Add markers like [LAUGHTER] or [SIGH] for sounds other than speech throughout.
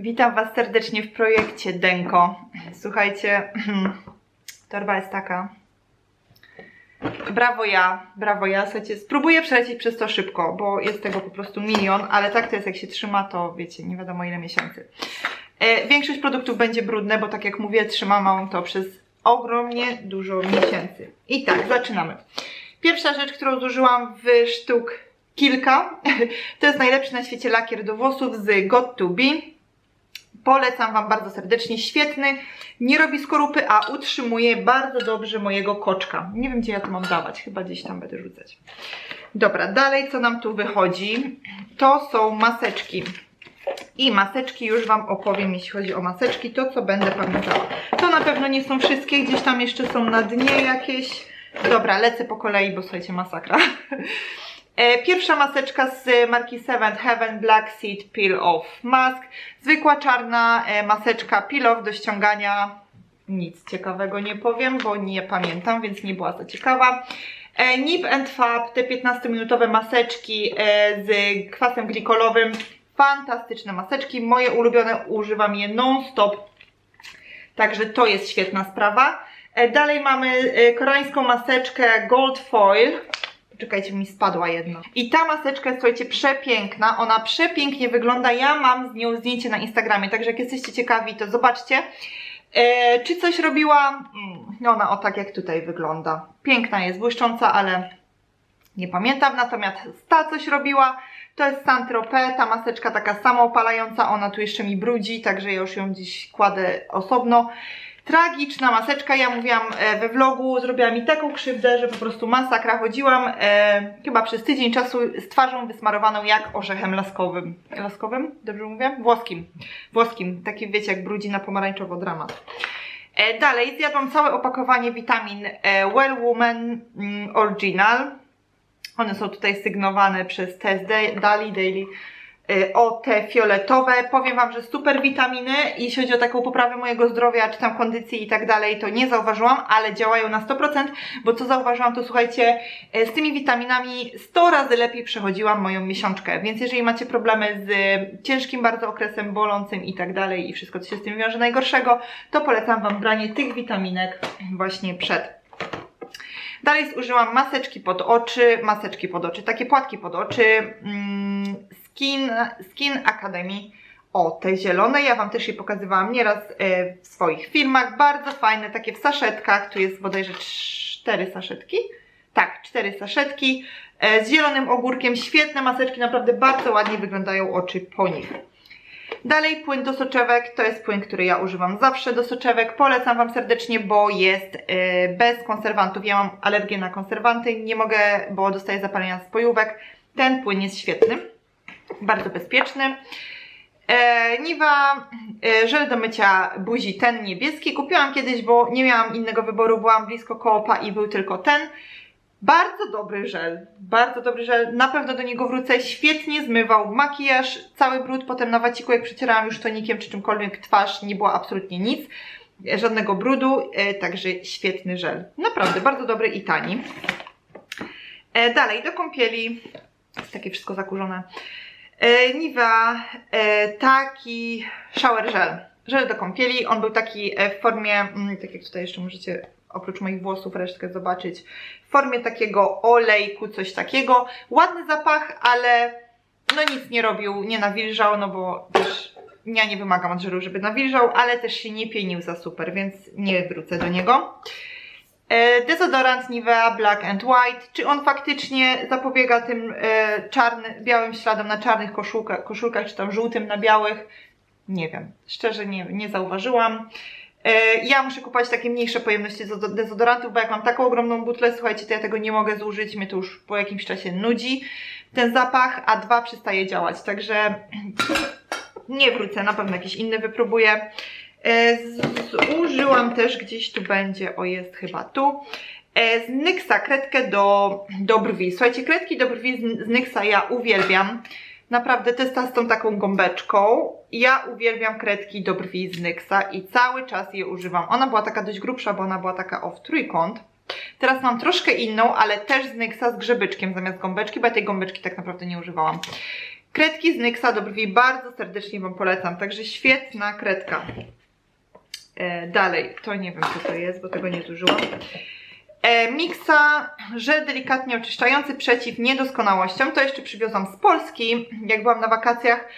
Witam Was serdecznie w projekcie Denko. Słuchajcie, [CLEARS THROAT] torba jest taka. Brawo ja, brawo ja. Słuchajcie, spróbuję przelecieć przez to szybko, bo jest tego po prostu milion, ale tak to jest, jak się trzyma, to wiecie, nie wiadomo ile miesięcy. E, większość produktów będzie brudne, bo tak jak mówię, trzymałam to przez ogromnie dużo miesięcy. I tak, zaczynamy. Pierwsza rzecz, którą zużyłam w sztuk kilka, [LAUGHS] to jest najlepszy na świecie lakier do włosów z Got to Be. Polecam Wam bardzo serdecznie. Świetny, nie robi skorupy, a utrzymuje bardzo dobrze mojego koczka. Nie wiem, gdzie ja to mam dawać, chyba gdzieś tam będę rzucać. Dobra, dalej co nam tu wychodzi? To są maseczki. I maseczki już Wam opowiem, jeśli chodzi o maseczki, to co będę pamiętała. To na pewno nie są wszystkie, gdzieś tam jeszcze są na dnie jakieś. Dobra, lecę po kolei, bo słuchajcie, masakra. E, Pierwsza maseczka z marki Seventh Heaven Black Seed Peel Off Mask. Zwykła czarna e, maseczka peel off do ściągania. Nic ciekawego nie powiem, bo nie pamiętam, więc nie była za ciekawa. E, Nip and Fab, te 15-minutowe maseczki z kwasem glikolowym. Fantastyczne maseczki, moje ulubione, używam je non-stop. Także to jest świetna sprawa. Dalej mamy koreańską maseczkę Gold Foil. Czekajcie, mi spadła jedna. I ta maseczka jest, słuchajcie, przepiękna. Ona przepięknie wygląda. Ja mam z nią zdjęcie na Instagramie, także jak jesteście ciekawi, to zobaczcie. E, czy coś robiła? Mm, No ona o tak jak tutaj wygląda. Piękna jest, błyszcząca, ale nie pamiętam. Natomiast ta coś robiła. To jest Saint-Tropez, ta maseczka taka samoopalająca, ona tu jeszcze mi brudzi, także ja już ją dziś kładę osobno. Tragiczna maseczka, ja mówiłam e, we vlogu, zrobiła mi taką krzywdę, że po prostu masakra. Chodziłam e, chyba przez tydzień czasu z twarzą wysmarowaną jak orzechem laskowym. Laskowym? Dobrze mówię? Włoskim. Włoskim. Taki wiecie, jak brudzi na pomarańczowo dramat. E, dalej zjadłam całe opakowanie witamin e, Well Woman mm, Original. One są tutaj sygnowane przez Dali Daily y, o te fioletowe. Powiem Wam, że super witaminy. Jeśli chodzi o taką poprawę mojego zdrowia, czy tam kondycji i tak dalej, to nie zauważyłam, ale działają na 100%, bo co zauważyłam, to słuchajcie, y, z tymi witaminami 100 razy lepiej przechodziłam moją miesiączkę. Więc jeżeli macie problemy z ciężkim bardzo okresem bolącym i tak dalej i wszystko, co się z tym wiąże najgorszego, to polecam Wam branie tych witaminek właśnie przed Dalej zużyłam maseczki pod oczy, maseczki pod oczy, takie płatki pod oczy, mm, Skin, Skin Academy. O, te zielone, ja Wam też je pokazywałam nieraz e, w swoich filmach. Bardzo fajne, takie w saszetkach. Tu jest bodajże cztery saszetki. Tak, cztery saszetki e, z zielonym ogórkiem. Świetne maseczki, naprawdę bardzo ładnie wyglądają oczy po nich. Dalej płyn do soczewek, to jest płyn, który ja używam zawsze do soczewek. Polecam Wam serdecznie, bo jest y, bez konserwantów. Ja mam alergię na konserwanty, nie mogę, bo dostaję zapalenia spojówek. Ten płyn jest świetny, bardzo bezpieczny. E, Niwa e, żel do mycia buzi, ten niebieski. Kupiłam kiedyś, bo nie miałam innego wyboru, byłam blisko koopa i był tylko ten. Bardzo dobry żel, bardzo dobry żel, na pewno do niego wrócę, świetnie zmywał makijaż, cały brud, potem na waciku jak przecierałam już tonikiem czy czymkolwiek twarz, nie było absolutnie nic, żadnego brudu, e, także świetny żel, naprawdę bardzo dobry i tani. E, dalej, do kąpieli, jest takie wszystko zakurzone, e, Nivea, e, taki shower gel, żel do kąpieli, on był taki e, w formie, mm, tak jak tutaj jeszcze możecie oprócz moich włosów resztkę zobaczyć, w formie takiego olejku, coś takiego. Ładny zapach, ale no nic nie robił, nie nawilżał, no bo też ja nie wymagam od żelu, żeby nawilżał, ale też się nie pienił za super, więc nie wrócę do niego. E, Dezodorant Nivea Black and White. Czy on faktycznie zapobiega tym e, czarny, białym śladom na czarnych koszulkach, koszulkach, czy tam żółtym na białych? Nie wiem. Szczerze nie, nie zauważyłam. E, Ja muszę kupować takie mniejsze pojemności dezo- dezodorantów, bo jak mam taką ogromną butlę, słuchajcie, to ja tego nie mogę zużyć, mnie to już po jakimś czasie nudzi ten zapach, a dwa przestaje działać, także [CLEARS THROAT] nie wrócę, na pewno jakiś inny wypróbuję. E, Zużyłam też, gdzieś tu będzie, o jest chyba tu, e, z Nyxa kredkę do, do brwi. Słuchajcie, kredki do brwi z, Nyxa ja uwielbiam. Naprawdę, to jest ta z tą taką gąbeczką. Ja uwielbiam kredki do brwi z Nyxa i cały czas je używam. Ona była taka dość grubsza, bo ona była taka o w trójkąt. Teraz mam troszkę inną, ale też z Nyxa z grzebyczkiem zamiast gąbeczki, bo ja tej gąbeczki tak naprawdę nie używałam. Kredki z Nyxa do brwi bardzo serdecznie Wam polecam, także świetna kredka. E, dalej, to nie wiem co to jest, bo tego nie zużyłam. E, Mixa, żel delikatnie oczyszczający przeciw niedoskonałościom. To jeszcze przywiozłam z Polski, jak byłam na wakacjach.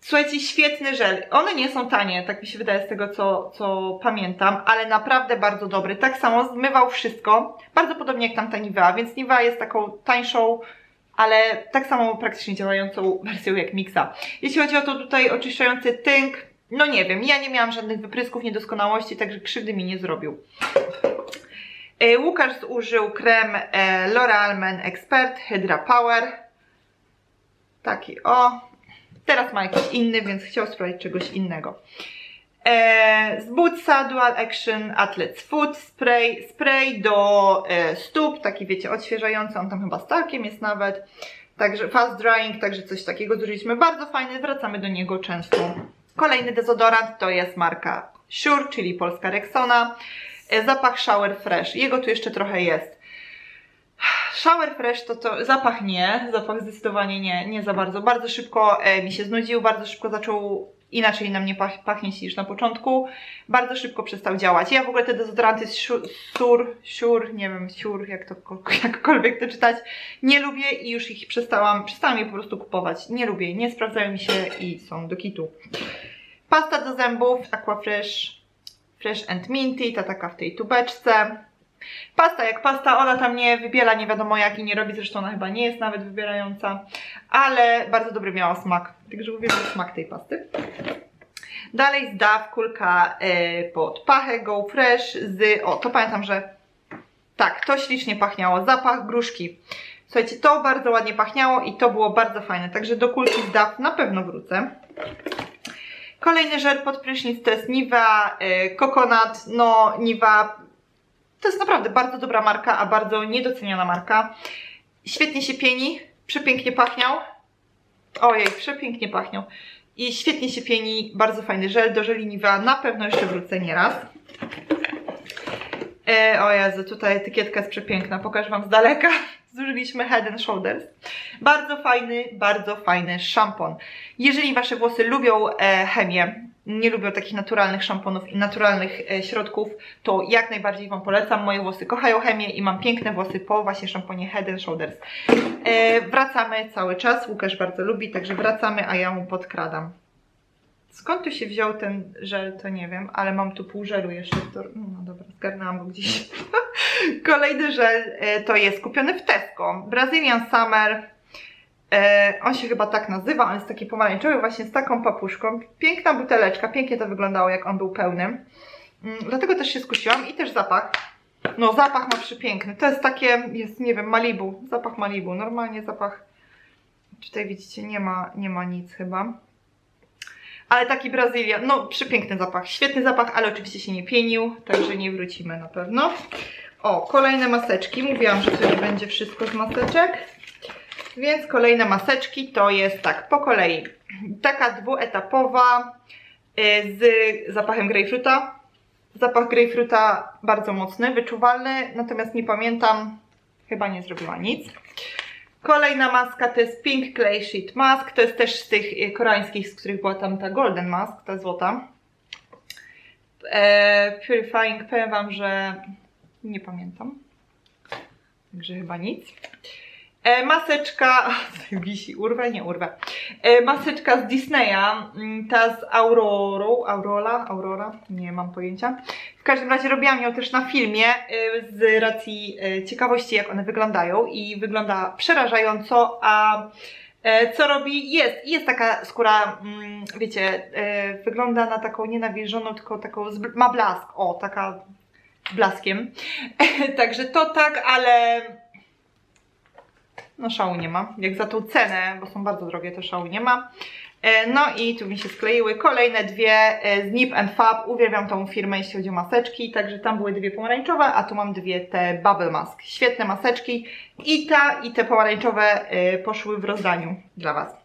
Słuchajcie, świetny żel. One nie są tanie, tak mi się wydaje z tego, co, co pamiętam, ale naprawdę bardzo dobry. Tak samo zmywał wszystko, bardzo podobnie jak tamta Nivea, więc Nivea jest taką tańszą, ale tak samo praktycznie działającą wersją jak Mixa. Jeśli chodzi o to tutaj oczyszczający tynk, no nie wiem, ja nie miałam żadnych wyprysków, niedoskonałości, także krzywdy mi nie zrobił. E, Łukasz zużył krem e, L'Oreal Men Expert Hydra Power. Taki o. Teraz ma jakiś inny, więc chciał sprawdzić czegoś innego. E, z Bootsa Dual Action Athlete's Foot Spray. Spray do e, stóp, taki wiecie, odświeżający. On tam chyba z talkiem jest nawet. Także fast drying, także coś takiego zużyliśmy. Bardzo fajny, wracamy do niego często. Kolejny dezodorant to jest marka Sure, czyli polska Rexona. E, Zapach Shower Fresh. Jego tu jeszcze trochę jest. Shower Fresh to, to zapach nie, zapach zdecydowanie nie, nie za bardzo. Bardzo szybko e, mi się znudził, bardzo szybko zaczął inaczej na mnie pach, pachnieć niż na początku. Bardzo szybko przestał działać. Ja w ogóle te dezodoranty Sure, Sur, Sure, nie wiem, Sure, jak to, jakkolwiek to czytać, nie lubię i już ich przestałam, przestałam je po prostu kupować. Nie lubię, nie sprawdzają mi się i są do kitu. Pasta do zębów Aquafresh Fresh and Minty, ta taka w tej tubeczce. Pasta jak pasta, ona tam nie wybiela nie wiadomo jak i nie robi, zresztą ona chyba nie jest nawet wybierająca, ale bardzo dobry miała smak, także uwielbiam smak tej pasty. Dalej zdaw kulka y, pod pachę Go Fresh z, o to pamiętam, że tak, to ślicznie pachniało, zapach gruszki. Słuchajcie, to bardzo ładnie pachniało i to było bardzo fajne, także do kulki zdaw na pewno wrócę. Kolejny żel pod prysznic to jest Nivea y, Coconut. No, Nivea to jest naprawdę bardzo dobra marka, a bardzo niedoceniana marka. Świetnie się pieni, przepięknie pachniał. Ojej, przepięknie pachniał. I świetnie się pieni, bardzo fajny żel. Do żeli Nivea na pewno jeszcze wrócę nieraz. E, o Jezu, tutaj etykietka jest przepiękna, pokażę Wam z daleka. Zużyliśmy Head and Shoulders. Bardzo fajny, bardzo fajny szampon. Jeżeli Wasze włosy lubią e, chemię, nie lubią takich naturalnych szamponów i naturalnych e, środków, to jak najbardziej Wam polecam. Moje włosy kochają chemię i mam piękne włosy po właśnie szamponie Head and Shoulders. E, wracamy cały czas, Łukasz bardzo lubi, także wracamy, a ja mu podkradam. Skąd tu się wziął ten żel, to nie wiem, ale mam tu pół żelu jeszcze. To, no dobra, zgarnęłam go gdzieś. [LAUGHS] Kolejny żel e, to jest kupiony w Tesco. Brazilian Summer. E, on się chyba tak nazywa, on jest taki pomarańczowy właśnie z taką papuszką. Piękna buteleczka, pięknie to wyglądało jak on był pełny. Mm, dlatego też się skusiłam i też zapach. No zapach ma przepiękny. To jest takie, jest nie wiem, Malibu. Zapach Malibu. Normalnie zapach. Tutaj widzicie, nie ma, nie ma nic chyba. Ale taki Brazylia, no przepiękny zapach, świetny zapach, ale oczywiście się nie pienił, także nie wrócimy na pewno. O, kolejne maseczki, mówiłam, że to nie będzie wszystko z maseczek. Więc kolejne maseczki to jest tak, po kolei. Taka dwuetapowa y, z zapachem grejpfruta. Zapach grejpfruta bardzo mocny, wyczuwalny, natomiast nie pamiętam, chyba nie zrobiła nic. Kolejna maska to jest Pink Clay Sheet Mask. To jest też z tych y, koreańskich, z których była tam ta Golden Mask, ta złota. E, purifying, powiem Wam, że nie pamiętam. Także chyba nic. E, maseczka, [LAUGHS] wisi, urwę, nie urwę. E, maseczka z Disneya, mm, ta z Aurorą, Aurora, Aurora, nie mam pojęcia. W każdym razie robiłam ją też na filmie e, z racji e, ciekawości, jak one wyglądają i wygląda przerażająco, a e, co robi? Jest, jest taka skóra, mm, wiecie, e, wygląda na taką nienawilżoną, tylko taką, ma blask, o, taka blaskiem. [LAUGHS] Także to tak, ale no szału nie ma. Jak za tą cenę, bo są bardzo drogie, to szału nie ma. E, No i tu mi się skleiły kolejne dwie e, z Nip and Fab. Uwielbiam tą firmę, jeśli chodzi o maseczki. Także tam były dwie pomarańczowe, a tu mam dwie te Bubble Mask. Świetne maseczki. I ta, i te pomarańczowe e, poszły w rozdaniu dla Was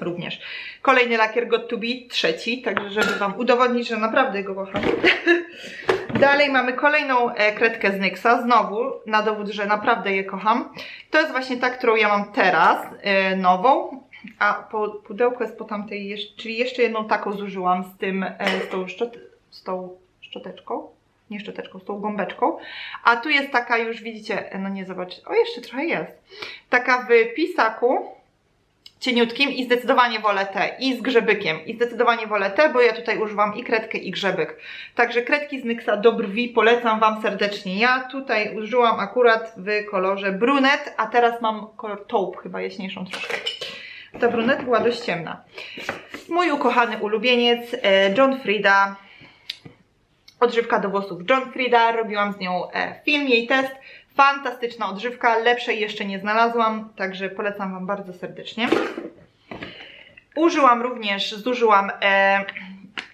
również. Kolejny lakier Got To Be, trzeci, także żeby Wam udowodnić, że naprawdę go kocham. [LAUGHS] Dalej mamy kolejną e, kredkę z NYXa, znowu na dowód, że naprawdę je kocham. To jest właśnie ta, którą ja mam teraz, e, nową. a pudełko jest po tamtej, jeszcze, czyli jeszcze jedną taką zużyłam z tym, e, z tą, szczot, z tą szczoteczką, nie szczoteczką, z tą gąbeczką, a tu jest taka już, widzicie, no nie zobacz, o jeszcze trochę jest, taka w pisaku, cieniutkim i zdecydowanie wolę te i z grzebykiem i zdecydowanie wolę te, bo ja tutaj używam i kredkę i grzebyk. Także kredki z Nyxa do brwi polecam Wam serdecznie. Ja tutaj użyłam akurat w kolorze brunet, a teraz mam kolor taupe, chyba jaśniejszą troszkę. Ta brunet była dość ciemna. Mój ukochany ulubieniec e, John Frieda. Odżywka do włosów John Frieda. Robiłam z nią e, film, jej test. Fantastyczna odżywka, lepszej jeszcze nie znalazłam, także polecam Wam bardzo serdecznie. Użyłam również, zużyłam e,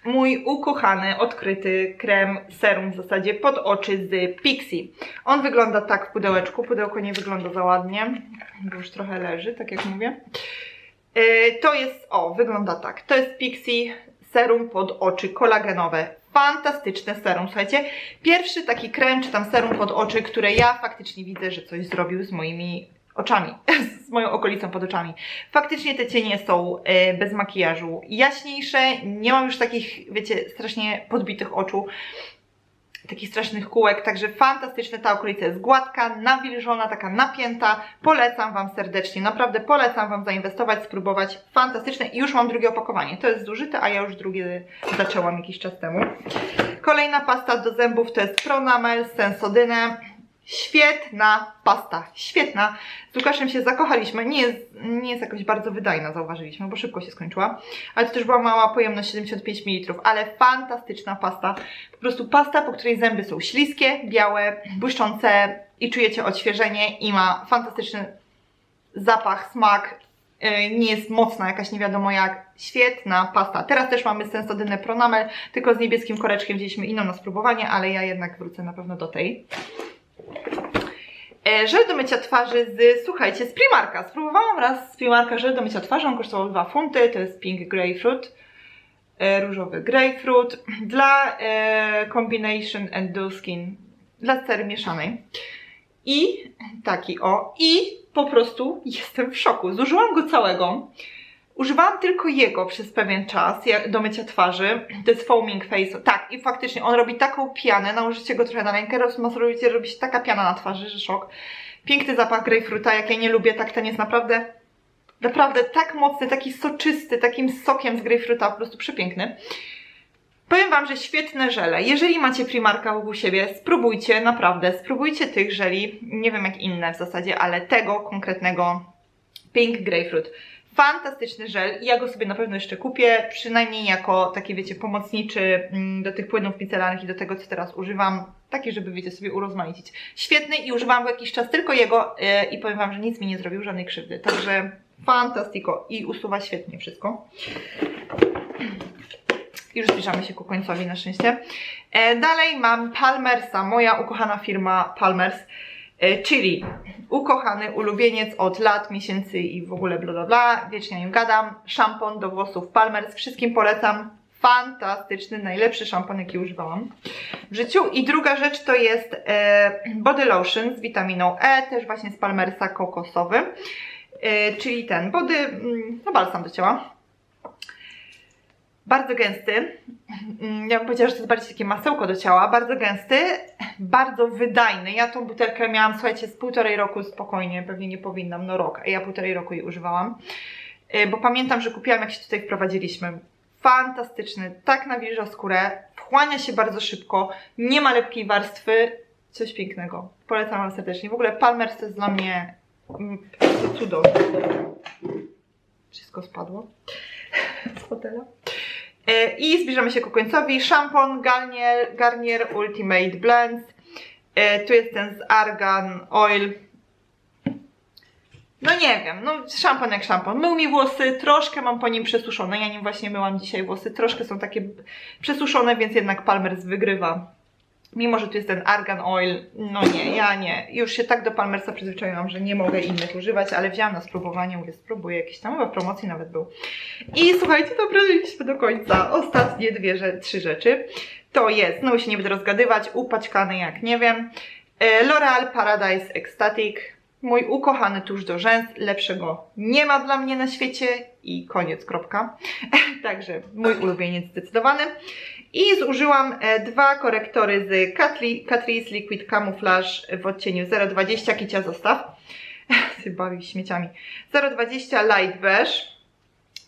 mój ukochany, odkryty krem serum w zasadzie pod oczy z Pixie. On wygląda tak w pudełeczku, pudełko nie wygląda za ładnie, bo już trochę leży, tak jak mówię. E, to jest, o, wygląda tak, to jest Pixie serum pod oczy kolagenowe. Fantastyczne serum, słuchajcie. Pierwszy taki krem, czy tam serum pod oczy, które ja faktycznie widzę, że coś zrobił z moimi oczami, [LAUGHS] z moją okolicą pod oczami. Faktycznie te cienie są e, bez makijażu jaśniejsze, nie mam już takich, wiecie, strasznie podbitych oczu, takich strasznych kółek, także fantastyczne, ta okolica jest gładka, nawilżona, taka napięta, polecam Wam serdecznie, naprawdę polecam Wam zainwestować, spróbować, fantastyczne. I już mam drugie opakowanie, to jest zużyte, a ja już drugie zaczęłam jakiś czas temu. Kolejna pasta do zębów to jest Pronamel Sensodyne, Świetna pasta, świetna. Z Łukaszem się zakochaliśmy. Nie jest, nie jest jakoś bardzo wydajna, zauważyliśmy, bo szybko się skończyła. Ale to też była mała pojemność 75 ml, ale fantastyczna pasta. Po prostu pasta, po której zęby są śliskie, białe, błyszczące i czujecie odświeżenie i ma fantastyczny zapach, smak. Yy, Nie jest mocna, jakaś nie wiadomo jak. Świetna pasta. Teraz też mamy Sensodynę Pronamel, tylko z niebieskim koreczkiem wzięliśmy inną na spróbowanie, ale ja jednak wrócę na pewno do tej. E, Żel do mycia twarzy z, słuchajcie, z Primarka. Spróbowałam raz z Primarka żel do mycia twarzy, on kosztował 2 funty, to jest Pink Grapefruit, e, różowy grapefruit, dla e, Combination and Dual Skin, dla cery mieszanej. I taki o, i po prostu jestem w szoku. Zużyłam go całego. Używałam tylko jego przez pewien czas do mycia twarzy. To jest foaming face. Tak, i faktycznie on robi taką pianę. Nałożycie go trochę na rękę, rozmasurujecie, robi się taka piana na twarzy, że szok. Piękny zapach grejpfruta, jak ja nie lubię, tak ten jest naprawdę, naprawdę tak mocny, taki soczysty, takim sokiem z grejpfruta, po prostu przepiękny. Powiem Wam, że świetne żele. Jeżeli macie Primarka u siebie, spróbujcie, naprawdę, spróbujcie tych żeli. Nie wiem jak inne w zasadzie, ale tego konkretnego Pink Grapefruit. Fantastyczny żel i ja go sobie na pewno jeszcze kupię, przynajmniej jako taki, wiecie, pomocniczy mm, do tych płynów micelarnych i do tego, co teraz używam. Taki, żeby, wiecie, sobie urozmaicić. Świetny i używałam go jakiś czas tylko jego yy, i powiem Wam, że nic mi nie zrobił, żadnej krzywdy. Także fantastico i usuwa świetnie wszystko. Już zbliżamy się ku końcowi na szczęście. E, dalej mam Palmersa, moja ukochana firma Palmers, e, czyli ukochany ulubieniec od lat, miesięcy i w ogóle bla bla bla, wiecznie o nim gadam. Szampon do włosów Palmers, wszystkim polecam. Fantastyczny, najlepszy szampon, jaki używałam w życiu. I druga rzecz to jest e, body lotion z witaminą E, też właśnie z Palmersa kokosowy, e, czyli ten body, mm, no balsam do ciała. Bardzo gęsty. Mm, Ja bym powiedziała, że to jest bardziej takie masełko do ciała. Bardzo gęsty, bardzo wydajny. Ja tą butelkę miałam, słuchajcie, z półtorej roku spokojnie, pewnie nie powinnam, no rok, a ja półtorej roku jej używałam. Y, Bo pamiętam, że kupiłam, jak się tutaj wprowadziliśmy. Fantastyczny, tak nawilża skórę, wchłania się bardzo szybko, nie ma lepkiej warstwy, coś pięknego. Polecam Wam serdecznie. W ogóle Palmer's to jest dla mnie mm, cudo. Wszystko spadło [LAUGHS] z fotela. E, I zbliżamy się ku końcowi. Szampon Garnier, Garnier Ultimate Blends. E, Tu jest ten z Argan Oil. No nie wiem, no szampon jak szampon. Mył mi włosy, troszkę mam po nim przesuszone. Ja nim właśnie myłam dzisiaj włosy. Troszkę są takie przesuszone, więc jednak Palmer's wygrywa. Mimo, że tu jest ten Argan Oil, no nie, ja nie. Już się tak do Palmersa przyzwyczaiłam, że nie mogę innych używać, ale wzięłam na spróbowanie, mówię, spróbuję jakiś tam, chyba promocji nawet był. I słuchajcie, dobraliśmy do końca. Ostatnie dwie, że, trzy rzeczy. To jest, znowu się nie będę rozgadywać, upaćkany jak nie wiem. e, L'Oreal Paradise Ecstatic. Mój ukochany tusz do rzęs, lepszego nie ma dla mnie na świecie i koniec, kropka. [LAUGHS] Także mój ulubieniec zdecydowany. I zużyłam e, dwa korektory z Catrice Liquid Camouflage w odcieniu 020, kicia zostaw. [LAUGHS] Się bawi śmieciami. 020 Light Beige.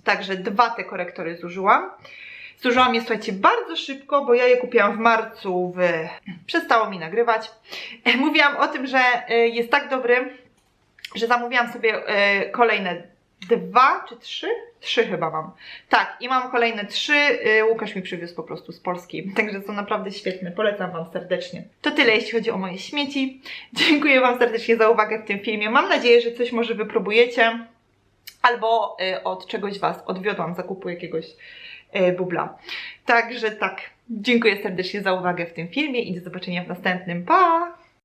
Także dwa te korektory zużyłam. Zużyłam je, słuchajcie, bardzo szybko, bo ja je kupiłam w marcu, w... przestało mi nagrywać. [LAUGHS] Mówiłam o tym, że e, jest tak dobry, że zamówiłam sobie e, kolejne dwa czy trzy? Trzy chyba mam. Tak, i mam kolejne trzy. e, Łukasz mi przywiózł po prostu z Polski, [LAUGHS] także są naprawdę świetne. Polecam Wam serdecznie. To tyle, jeśli chodzi o moje śmieci. [LAUGHS] Dziękuję Wam serdecznie za uwagę w tym filmie. Mam nadzieję, że coś może wypróbujecie albo e, od czegoś Was odwiodłam zakupu jakiegoś e, bubla. Także tak, dziękuję serdecznie za uwagę w tym filmie i do zobaczenia w następnym. Pa!